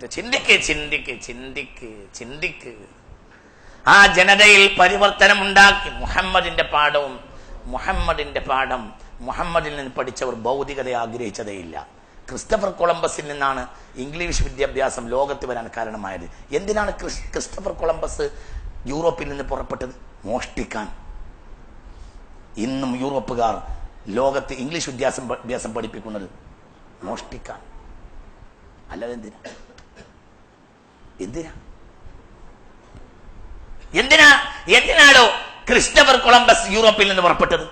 ചിന്തിക്ക് ചിന്തിക്ക് ചിന്തിക്ക് ചിന്തിക്ക്. ആ ജനതയിൽ പരിവർത്തനം ഉണ്ടാക്കി മുഹമ്മദിന്റെ പാഠവും മുഹമ്മദിന്റെ പാഠം മുഹമ്മദിൽ നിന്ന് പഠിച്ചവർ ഭൗതികതയെ ആഗ്രഹിച്ചതേയില്ല. ക്രിസ്റ്റഫർ കൊളംബസിൽ നിന്നാണ് ഇംഗ്ലീഷ് വിദ്യാഭ്യാസം ലോകത്ത് വരാൻ കാരണമായത്. എന്തിനാണ് ക്രിസ്റ്റഫർ കൊളംബസ് യൂറോപ്പിൽ നിന്ന് പുറപ്പെട്ടത്? മോഷ്ടിക്കാൻ. ഇന്നും യൂറോപ്പുകാർ ലോകത്ത് ഇംഗ്ലീഷ് വിദ്യാഭ്യാസം പഠിപ്പിക്കുന്നത് മോഷ്ടിക്കാൻ. അല്ലാതെ എന്തിനാ? എന്തിനാ? എന്തിനാ എന്തിനാണോ ക്രിസ്റ്റഫർ കൊളംബസ് യൂറോപ്പിൽ നിന്ന് പുറപ്പെട്ടത്?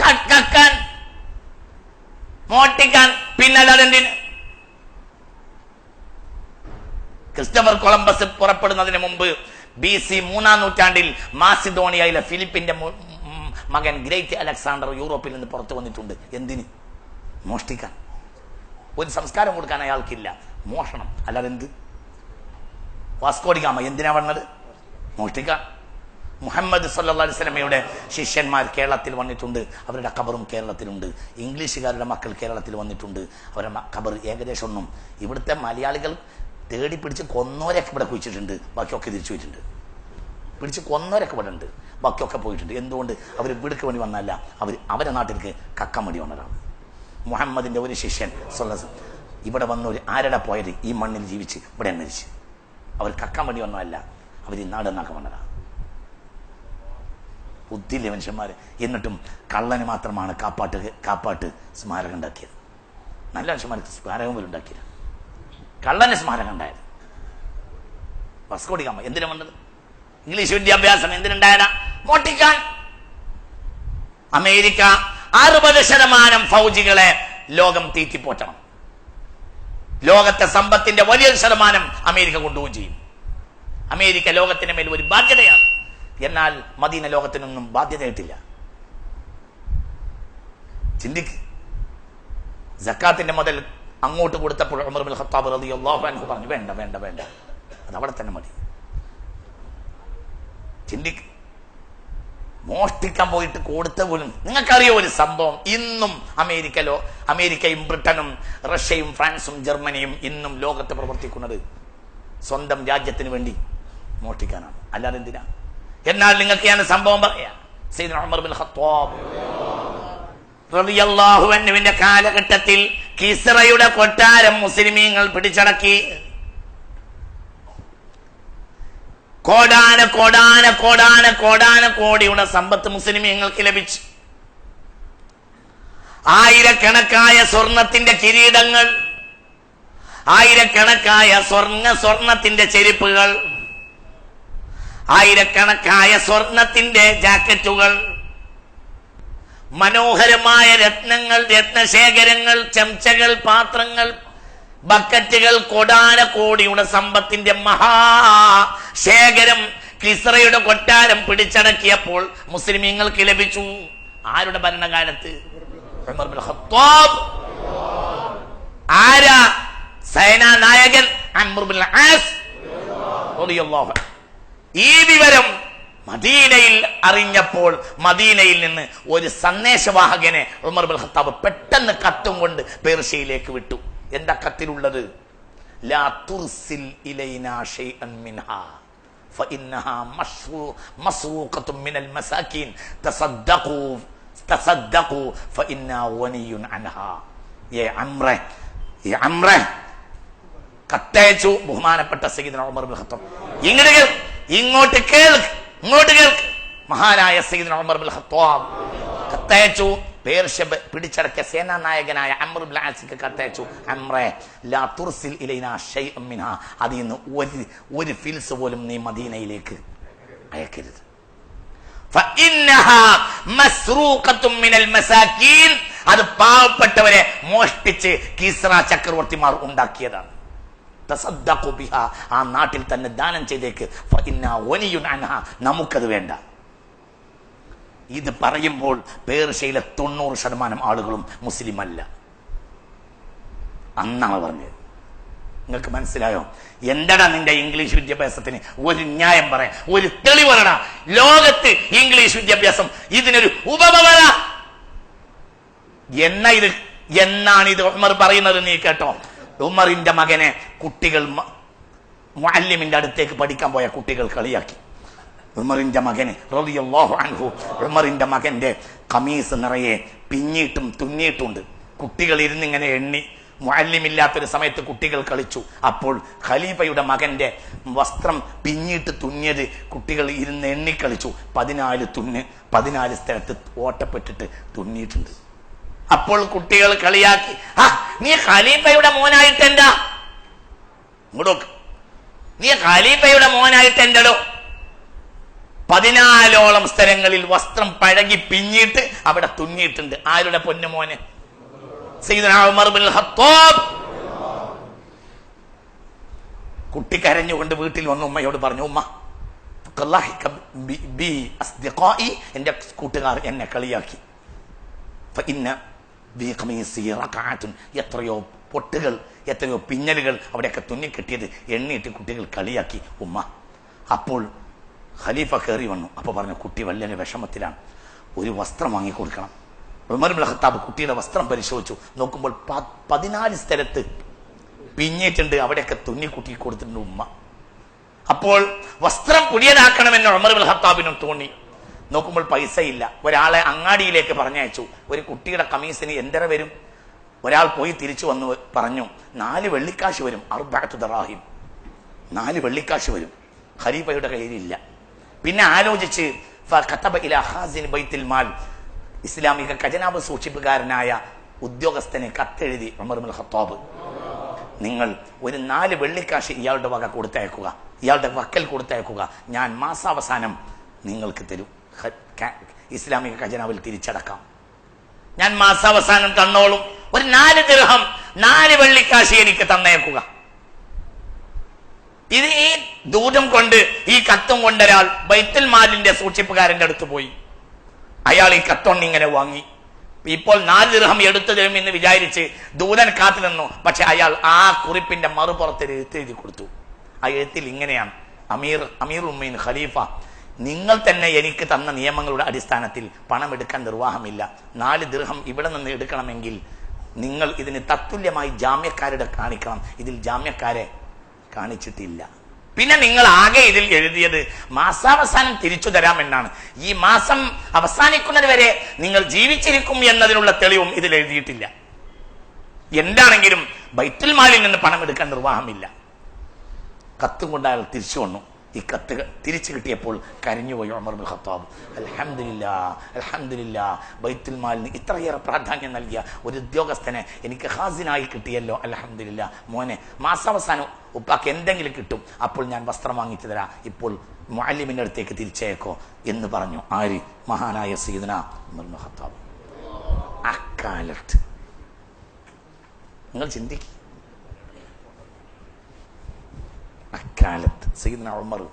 കക്കാൻ മോട്ടിക്കാൻ പിന്നല്ല എന്തിന്? ക്രിസ്റ്റഫർ കൊളംബസ് പുറപ്പെടുന്നതിന് മുമ്പ് ബി സി മൂന്നാം നൂറ്റാണ്ടിൽ മാസിഡോണിയയിലെ ഫിലിപ്പിന്റെ മകൻ ഗ്രേറ്റ് അലക്സാണ്ടർ യൂറോപ്പിൽ നിന്ന് പുറത്തു വന്നിട്ടുണ്ട്. എന്തിന്? മോഷ്ടിക്കാൻ. ഒരു സംസ്കാരം കൊടുക്കാൻ അയാൾക്കില്ല. മോഷണം. അല്ലാതെ എന്ത് വാസ്കോഡിഗാമ എന്തിനാ വന്നത്? മോഷ്ടിക്കാൻ മുഹമ്മദ് സല്ലാ സ്വലമയുടെ ശിഷ്യന്മാർ കേരളത്തിൽ വന്നിട്ടുണ്ട്. അവരുടെ ഖബറും കേരളത്തിലുണ്ട്. ഇംഗ്ലീഷുകാരുടെ മക്കൾ കേരളത്തിൽ വന്നിട്ടുണ്ട്. അവരുടെ ഖബർ ഏകദേശം ഒന്നും ഇവിടുത്തെ മലയാളികൾ തേടി പിടിച്ച് കൊന്നോരൊക്കെ ഇവിടെ കുഴിച്ചിട്ടുണ്ട്. ബാക്കിയൊക്കെ തിരിച്ചു പോയിട്ടുണ്ട്. പിടിച്ച് കൊന്നോരൊക്കെ ഇവിടെ ഉണ്ട്. ബാക്കിയൊക്കെ പോയിട്ടുണ്ട്. എന്തുകൊണ്ട്? അവർ വീടുക്ക് വേണ്ടി വന്നല്ല അവർ അവരുടെ നാട്ടിലേക്ക് കക്കാൻ വേണ്ടി വന്നതാണ്. മുഹമ്മദിന്റെ ഒരു ശിഷ്യൻ സൊല്ലസ് ഇവിടെ വന്നൊരു ആരട പോയത്? ഈ മണ്ണിൽ ജീവിച്ച് ഇവിടെ മരിച്ച്. അവർ കക്കാൻ വേണ്ടി വന്നതല്ല. അവർ ഈ നാട് വന്നതാണ് ബുദ്ധിയില്ല മനുഷ്യന്മാർ എന്നിട്ടും കള്ളന് മാത്രമാണ് കാപ്പാട്ട് കാപ്പാട്ട് സ്മാരകം ഉണ്ടാക്കിയത്. നല്ല മനുഷ്യന്മാർക്ക് സ്മാരകം പോലും ഉണ്ടാക്കിയത് കള്ളന് സ്മാരകം ഉണ്ടായത്. വസ്കോടിക്കാമ എന്തിനാ വന്നത്? ഇംഗ്ലീഷ് വിദ്യാഭ്യാസം എന്തിനുണ്ടായതാ? മോട്ടിക്കാൻ അമേരിക്ക അറുപത് ശതമാനം ഫൗജികളെ ലോകം തീറ്റിപ്പോറ്റണം. ലോകത്തെ സമ്പത്തിന്റെ വലിയൊരു ശതമാനം അമേരിക്ക കൊണ്ടുപോവുകയും ചെയ്യും. അമേരിക്ക ലോകത്തിന് മേൽ ഒരു ബാധ്യതയാണ്. എന്നാൽ മദീന ലോകത്തിനൊന്നും ബാധ്യതയായിട്ടില്ല ചിന്തിക്ക്. ജക്കാത്തിന്റെ മുതൽ അങ്ങോട്ട് കൊടുത്തപ്പോൾ ഖത്താബ് അൻഹു പറഞ്ഞു വേണ്ട വേണ്ട വേണ്ട. അത് അവിടെ തന്നെ മതി. ചിന്തിക്ക്. മോഷ്ടിക്കാൻ പോയിട്ട് കൊടുത്ത പോലും നിങ്ങൾക്കറിയോ ഒരു സംഭവം? ഇന്നും അമേരിക്കലോ അമേരിക്കയും ബ്രിട്ടനും റഷ്യയും ഫ്രാൻസും ജർമ്മനിയും ഇന്നും ലോകത്ത് പ്രവർത്തിക്കുന്നത് സ്വന്തം രാജ്യത്തിന് വേണ്ടി മോഷ്ടിക്കാനാണ്. അല്ലാതെ എന്തിനാ? എന്നാൽ നിങ്ങൾക്ക് ഞാൻ സംഭവം പറയാം. ഖത്താബ് കാലഘട്ടത്തിൽ കിസറയുടെ കൊട്ടാരം മുസ്ലിമീങ്ങൾ പിടിച്ചടക്കി. കോടാന കോടാന കോടാന കോടാന കോടിയുടെ സമ്പത്ത് മുസ്ലിമീങ്ങൾക്ക് ലഭിച്ചു. ആയിരക്കണക്കായ സ്വർണത്തിന്റെ കിരീടങ്ങൾ ആയിരക്കണക്കായ സ്വർണ സ്വർണത്തിന്റെ ചെരുപ്പുകൾ ആയിരക്കണക്കായ സ്വർണത്തിന്റെ ജാക്കറ്റുകൾ മനോഹരമായ രത്നങ്ങൾ രത്നശേഖരങ്ങൾ ചംച്ചകൾ പാത്രങ്ങൾ ബക്കറ്റുകൾ കൊടാന കോടിയുടെ സമ്പത്തിന്റെ മഹാ മഹാശേഖരം കിസ്രയുടെ കൊട്ടാരം പിടിച്ചടക്കിയപ്പോൾ മുസ്ലിമീങ്ങൾക്ക് ലഭിച്ചു. ആരുടെ ഭരണകാലത്ത്? ആരാ? സേനാ നായകൻ. ഈ വിവരം മദീനയിൽ അറിഞ്ഞപ്പോൾ മദീനയിൽ നിന്ന് ഒരു സന്ദേശവാഹകനെ ഉമർ ബുൽ ഖത്താബ് പെട്ടെന്ന് കത്തും കൊണ്ട് പേർഷ്യയിലേക്ക് വിട്ടു. എന്റെ കത്തിലുള്ളത് കത്തേച്ചു ബഹുമാനപ്പെട്ട സയ്യിദ് ഉമർ ഇങ്ങോട്ട് കേൾക്ക് ഇങ്ങോട്ട് കേൾക്ക്. മഹാനായ സയ്യിദ് ഉമർ പേർഷ്യബ് പിടിച്ചടക്കിയ സേനാ നായകനായ ലാസിക്ക് കത്തയച്ചു അമ്രേ ലാ തുർസിൽ ഇലൈന ഷൈഅമ്മിന അതിൽ നിന്ന് ഒരു ഒരു ഫിൽസ് പോലും നീ മദീനയിലേക്ക് അയക്കരുത്. അത് പാവപ്പെട്ടവരെ മോഷ്ടിച്ച് കീസ്ര ചക്രവർത്തിമാർ ഉണ്ടാക്കിയതാണ്. ആ നാട്ടിൽ തന്നെ ദാനം ചെയ്തേക്ക്. നമുക്കത് വേണ്ട. ഇത് പറയുമ്പോൾ പേർഷ്യയിലെ തൊണ്ണൂറ് ശതമാനം ആളുകളും മുസ്ലിം അല്ല അന്നാണ് പറഞ്ഞത്. നിങ്ങൾക്ക് മനസ്സിലായോ? എന്തടാ നിന്റെ ഇംഗ്ലീഷ് വിദ്യാഭ്യാസത്തിന് ഒരു ന്യായം പറയാം ഒരു തെളിവ് പറയടാ. ലോകത്ത് ഇംഗ്ലീഷ് വിദ്യാഭ്യാസം ഇതിനൊരു ഉപമ എന്ന ഇത്? എന്നാണ് ഇത് ഉമർ പറയുന്നത് നീ കേട്ടോ? ഉമറിന്റെ മകനെ കുട്ടികൾ മുഅല്ലിമിന്റെ അടുത്തേക്ക് പഠിക്കാൻ പോയ കുട്ടികൾ കളിയാക്കി. ഉമറിന്റെ മകന് റളിയല്ലാഹു അൻഹു ഉമറിന്റെ മകന്റെ കമീസ് നിറയെ പിഞ്ഞിട്ടും തുന്നിയിട്ടുണ്ട്. കുട്ടികൾ ഇരുന്നിങ്ങനെ എണ്ണി മുഅല്ലിമില്ലാത്തൊരു സമയത്ത് കുട്ടികൾ കളിച്ചു. അപ്പോൾ ഖലീഫയുടെ മകന്റെ വസ്ത്രം പിഞ്ഞിട്ട് തുന്നിയത് കുട്ടികൾ ഇരുന്ന് എണ്ണിക്കളിച്ചു പതിനാല് തുന്ന് പതിനാല് സ്ഥലത്ത് ഓട്ടപ്പെട്ടിട്ട് തുന്നിയിട്ടുണ്ട്. അപ്പോൾ കുട്ടികൾ കളിയാക്കി നീ ഖലീഫയുടെ മോനായിട്ടെന്താ ഇങ്ങോട്ട് നീ ഖലീഫയുടെ മോനായിട്ട് എന്തടോ? പതിനാലോളം സ്ഥലങ്ങളിൽ വസ്ത്രം പഴകി പിഞ്ഞിട്ട് അവിടെ തുന്നിയിട്ടുണ്ട്. ആരുടെ പൊന്നുമോനെ കുട്ടി കരഞ്ഞുകൊണ്ട് വീട്ടിൽ വന്ന് ഉമ്മയോട് പറഞ്ഞു ഉമ്മ എന്റെ കൂട്ടുകാർ എന്നെ കളിയാക്കി. എത്രയോ പൊട്ടുകൾ എത്രയോ പിന്നലുകൾ അവിടെയൊക്കെ തുന്നിക്കെട്ടിയത് എണ്ണിയിട്ട് കുട്ടികൾ കളിയാക്കി. ഉമ്മ അപ്പോൾ ഖലീഫ കയറി വന്നു. അപ്പോൾ പറഞ്ഞു കുട്ടി വലിയ വിഷമത്തിലാണ്. ഒരു വസ്ത്രം വാങ്ങിക്കൊടുക്കണം ഉമർ ബിൻ ഖത്താബ് കുട്ടിയുടെ വസ്ത്രം പരിശോധിച്ചു. നോക്കുമ്പോൾ പതിനാല് സ്ഥലത്ത് പിഞ്ഞിട്ടുണ്ട് അവിടെയൊക്കെ തുന്നി കുട്ടി കൊടുത്തിട്ടുണ്ട് ഉമ്മ. അപ്പോൾ വസ്ത്രം പുതിയതാക്കണമെന്ന് ഉമർ ബിൻ ഖത്താബിനും തോന്നി. നോക്കുമ്പോൾ പൈസ ഇല്ല ഒരാളെ അങ്ങാടിയിലേക്ക് പറഞ്ഞയച്ചു. ഒരു കുട്ടിയുടെ കമീസിന് എന്തര വരും? ഒരാൾ പോയി തിരിച്ചു വന്നു പറഞ്ഞു നാല് വെള്ളിക്കാശ് വരും. അറുബാത്തു ദറാഹിം. നാല് വെള്ളിക്കാശ് വരും. ഖലീഫയുടെ കയ്യിലില്ല. പിന്നെ ആലോചിച്ച് ഇസ്ലാമിക ഖജനാവ് സൂക്ഷിപ്പുകാരനായ ഉദ്യോഗസ്ഥന് കത്തെഴുതി ഉമർ ബിൻ ഖത്താബ്. നിങ്ങൾ ഒരു നാല് വെള്ളിക്കാശ് ഇയാളുടെ വക കൊടുത്തയക്കുക. ഇയാളുടെ വക്കൽ കൊടുത്തയക്കുക. ഞാൻ മാസാവസാനം നിങ്ങൾക്ക് തരും. ഇസ്ലാമിക ഖജനാവിൽ തിരിച്ചടക്കാം. ഞാൻ മാസാവസാനം തന്നോളും. ഒരു നാല് ദിർഹം നാല് വെള്ളിക്കാശ് എനിക്ക് തന്നേക്കുക. ഇത് ഈ കൊണ്ട് ഈ കത്തും കൊണ്ടൊരാൾ ബൈത്തുൽ മാലിന്റെ സൂക്ഷിപ്പുകാരന്റെ അടുത്ത് പോയി. അയാൾ ഈ കത്തൊണ്ട് ഇങ്ങനെ വാങ്ങി. ഇപ്പോൾ നാല് ദിർഹം എടുത്തു തരും എന്ന് വിചാരിച്ച് ദൂതൻ കാത്തു നിന്നു. പക്ഷെ അയാൾ ആ കുറിപ്പിന്റെ മറുപുറത്ത് എഴുത്ത് എഴുതി കൊടുത്തു. ആ എഴുത്തിൽ ഇങ്ങനെയാണ്. അമീർ അമീർ ഉമ്മീൻ ഖലീഫ നിങ്ങൾ തന്നെ എനിക്ക് തന്ന നിയമങ്ങളുടെ അടിസ്ഥാനത്തിൽ പണം എടുക്കാൻ നിർവാഹമില്ല. നാല് ദൃഹം ഇവിടെ നിന്ന് എടുക്കണമെങ്കിൽ നിങ്ങൾ ഇതിന് തത്തുല്യമായി ജാമ്യക്കാരുടെ കാണിക്കണം. ഇതിൽ ജാമ്യക്കാരെ കാണിച്ചിട്ടില്ല. പിന്നെ നിങ്ങൾ ആകെ ഇതിൽ എഴുതിയത് മാസാവസാനം തിരിച്ചു തരാമെന്നാണ്. ഈ മാസം അവസാനിക്കുന്നത് വരെ നിങ്ങൾ ജീവിച്ചിരിക്കും എന്നതിനുള്ള തെളിവും ഇതിൽ എഴുതിയിട്ടില്ല. എന്താണെങ്കിലും ബൈത്തുൽ മാലിൽ നിന്ന് പണം എടുക്കാൻ നിർവാഹമില്ല. കത്തും കൊണ്ട് അയാൾ തിരിച്ചു വന്നു. ഈ കത്ത് തിരിച്ചു കിട്ടിയപ്പോൾ കരഞ്ഞുപോയി ഉമർ ബിൻ ഖത്താബ്. അൽഹംദുലില്ലാ അൽഹംദുലില്ലാ. ബൈത്തുൽ മാലിന് ഇത്രയേറെ പ്രാധാന്യം നൽകിയ ഒരു ഉദ്യോഗസ്ഥനെ എനിക്ക് ഹാസിനായി കിട്ടിയല്ലോ അൽഹംദുലില്ലാ. മോനെ മാസാവസാനം ഉപ്പാക്ക് എന്തെങ്കിലും കിട്ടും അപ്പോൾ ഞാൻ വസ്ത്രം വാങ്ങിച്ചു തരാം. ഇപ്പോൾ മാലിമിന്റെ അടുത്തേക്ക് തിരിച്ചേക്കോ എന്ന് പറഞ്ഞു. ആര്? മഹാനായ സീദന ഉമർ ബിൻ ഖത്താബ്. അക്കാലത്ത്. നിങ്ങൾ ചിന്തിക്കും അക്കാലത്ത് സയ്യിദ്ന ഉമർ.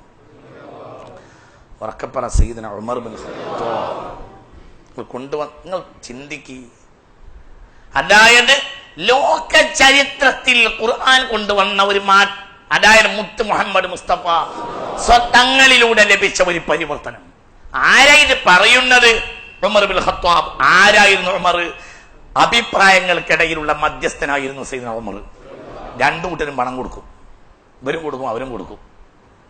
ഉറക്കപ്പറ സയ്യിദ്ന ഉമർ ബിൻ ഖത്താബ്. കൊണ്ടുവന്ന് നിങ്ങൾ ചിന്തിക്കി. അതായത് ലോക ചരിത്രത്തിൽ ഖുർആൻ കൊണ്ടുവന്ന ഒരു മാ അതായത് മുത്ത് മുഹമ്മദ് മുസ്തഫ സ്വത്തങ്ങളിലൂടെ ലഭിച്ച ഒരു പരിവർത്തനം. ആരാ ഇത് പറയുന്നത്? Umar bin Khattab. ആരായിരുന്നു ഉമർ? അഭിപ്രായങ്ങൾക്കിടയിലുള്ള മധ്യസ്ഥനായിരുന്നു സൈദ ഉമർ. രണ്ടു കൂട്ടരും പണം കൊടുക്കും. ഇവരും കൊടുക്കും അവരും കൊടുക്കും.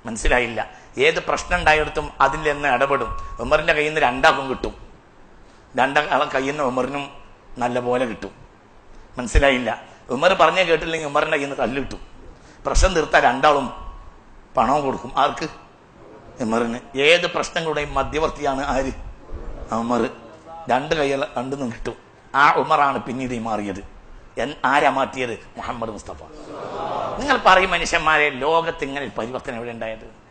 മനസ്സിലായില്ല. ഏത് പ്രശ്നം ഉണ്ടായെടുത്തും അതിൽ നിന്ന് ഇടപെടും. ഉമറിന്റെ കയ്യിൽ നിന്ന് രണ്ടാക്കും കിട്ടും. രണ്ടാളെ കയ്യിൽ നിന്ന് ഉമറിനും നല്ല പോലെ കിട്ടും. മനസ്സിലായില്ല. ഉമർ പറഞ്ഞേ കേട്ടില്ലെങ്കിൽ ഉമറിന്റെ കയ്യിൽ നിന്ന് കല്ല് കിട്ടും. പ്രശ്നം തീർത്താൽ രണ്ടാളും പണവും കൊടുക്കും. ആർക്ക്? ഉമറിന്. ഏത് പ്രശ്നങ്ങളുടെയും മധ്യവർത്തിയാണ് ആര്? ഉമർ. രണ്ട് കൈകൾ രണ്ടുനിന്നും കിട്ടും. ആ ഉമറാണ് പിന്നീട് മാറിയത്. ആരാ മാറ്റിയത്? മുഹമ്മദ് മുസ്തഫ. നിങ്ങൾ പറയും മനുഷ്യന്മാരെ ലോകത്ത് ഇങ്ങനെ പരിവർത്തനം എവിടെ ഉണ്ടായത്